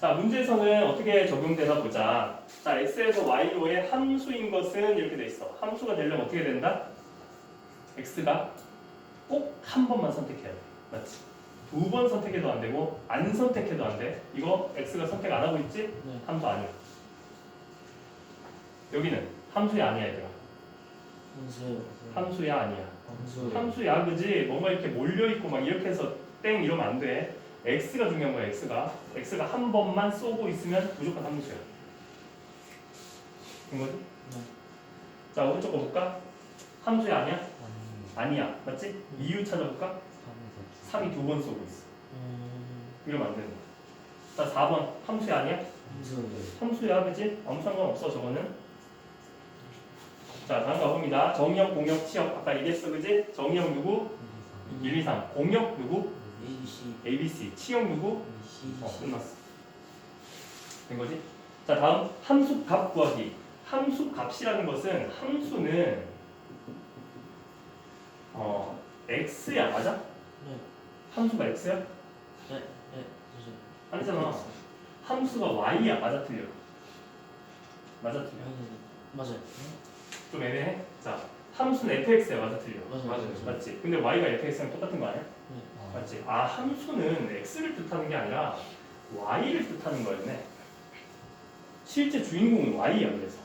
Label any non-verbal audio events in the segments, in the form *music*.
자, 문제에서는 어떻게 적용되나 보자. 자, x에서 y로의 함수인 것은 이렇게 돼 있어. 함수가 되려면 어떻게 된다? x가 꼭 한 번만 선택해야 돼. 맞지? 두 번 선택해도 안 되고 안 선택해도 안 돼. 이거 x가 선택 안 하고 있지? 네. 함수 아니야. 여기는 함수야 아니야 얘들아. 함수. 함수야 아니야. 함수. 함수야 그지? 뭔가 이렇게 몰려 있고 막 이렇게 해서 땡 이러면 안 돼. X가 중요한 거야 x가. x가 한 번만 쏘고 있으면 무조건 함수야. 된 거지? 네. 자 오른쪽 거 볼까? 함수야 아니야? 아니. 아니야. 맞지? 이유 찾아볼까? 3이 두 번 쏘고 있어. 음. 이러면 안 되는 거야. 자 4번 함수야 아니야? 함수. 함수야 그지? 아무 상관없어 저거는. 자 다음 가봅니다. 정의역, 공역, 치역 아까 얘기했어 그지? 정의역 누구? 1, 2, 3. 공역 누구? ABC. A, B, C. 치역 누구? C. 어 끝났어. 된 거지? 자 다음 함수 값 구하기. 함수 값이라는 것은 함수는 어 x야 맞아? 네. 함수가 x야? 네. 네. 무슨. 아니잖아. 함수가 y야 맞아 틀려? 맞아 틀려? 아니. 맞아요. 좀 애매해? 자 함수는 fx야 맞아 틀려? 맞아요. 맞지? 근데 y가 fx랑 똑같은 거 아니야? 네. 맞지? 아 함수는 x를 뜻하는 게 아니라 y를 뜻하는 거였네. 실제 주인공은 y야 그래서.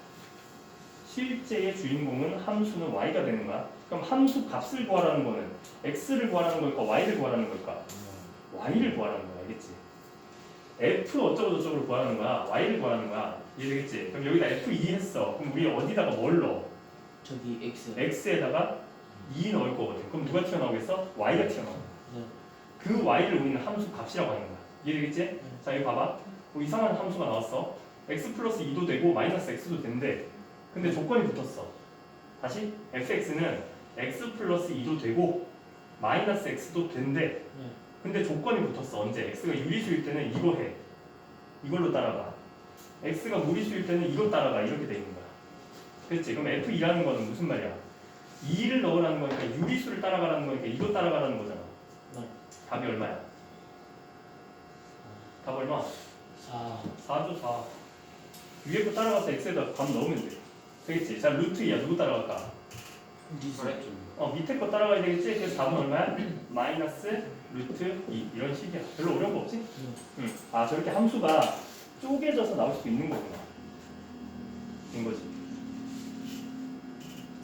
실제의 주인공은 함수는 y가 되는 거야. 그럼 함수 값을 구하라는 거는 x를 구하라는 걸까 y를 구하라는 걸까? y를 구하라는 거야, 알겠지? f 어쩌고 저쩌고를 구하라는 거야, y를 구하라는 거야, 이해되겠지? 그럼 여기다 f 2 했어. 그럼 우리 어디다가 뭘 넣어? 저기 X. x에다가 2 넣을 거거든. 그럼 누가 튀어나오겠어? y가 튀어나와. 네. 그 y를 우리는 함수 값이라고 하는 거야. 이해되겠지? 자, 여기 봐봐. 뭐 이상한 함수가 나왔어. x 플러스 2도 되고 마이너스 x도 된대. 근데 조건이 붙었어. 다시 fx는 x 플러스 2도 되고 마이너스 x도 된대. 네. 근데 조건이 붙었어. 언제? x가 유리수일 때는 이거 해. 이걸로 따라가. x가 무리수일 때는 이거 따라가. 이렇게 돼 있는 거야. 그렇지? 그럼 f2라는 거는 무슨 말이야? 2를 넣으라는 거니까 유리수를 따라가라는 거니까 이거 따라가라는 거잖아. 네. 답이 얼마야? 답 얼마? 4. 4죠 4 위에 거 따라가서 x에다 값 넣으면 돼 되겠지? 자 루트 2야 누구 따라갈까? 그랬죠. 어 밑에 거 따라가야 되겠지? 그래서 답은 얼마야? *clears throat* 마이너스 루트 2 이런 식이야 별로 어려운 거 없지? 네. 응. 아 저렇게 함수가 쪼개져서 나올 수도 있는 거구나 된 거지